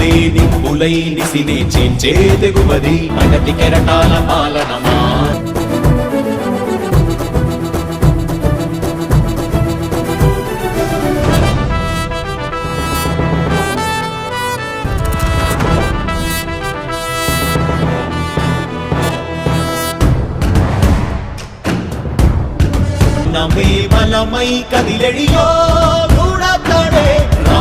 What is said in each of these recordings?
చూపులే పులై నిసినే చేంచే తెగువది అగతి కెరటాల పాలనమా? నమే బలమై కదిలెడియో కూడా తడే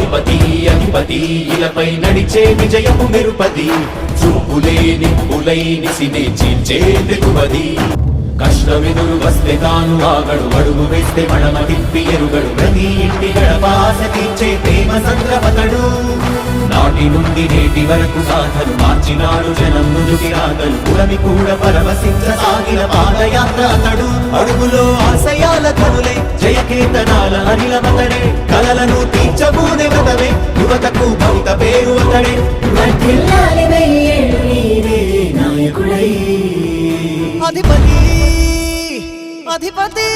అధిపతి అధిపతి ఇలపై నడిచే విజయము మెరుపది. చూపులే నిప్పులై నిసినే చీల్చే తెగువది కష్టమెదురు వస్తే తాను ఆగడు అడుగు వేస్తే మడమ తిప్పి ఎరుగడు. ప్రతి ఇంటి గడపాస తీర్చే ప్రేమ సంద్రపతడు. నాటి నుండి నేటి వరకు గాథలు మార్చినాడు జనం నుదుటి రాగలు పురమి కూడా పరవశించ సాగిన పాదయాత్ర అతడు. అడుగులో ఆశ కనులే జయకేతనాల అనిలమతడే కలలను తీర్చబూనే వదవే యువతకు భవిత పేరు అతడే. అధిపతి అధిపతి!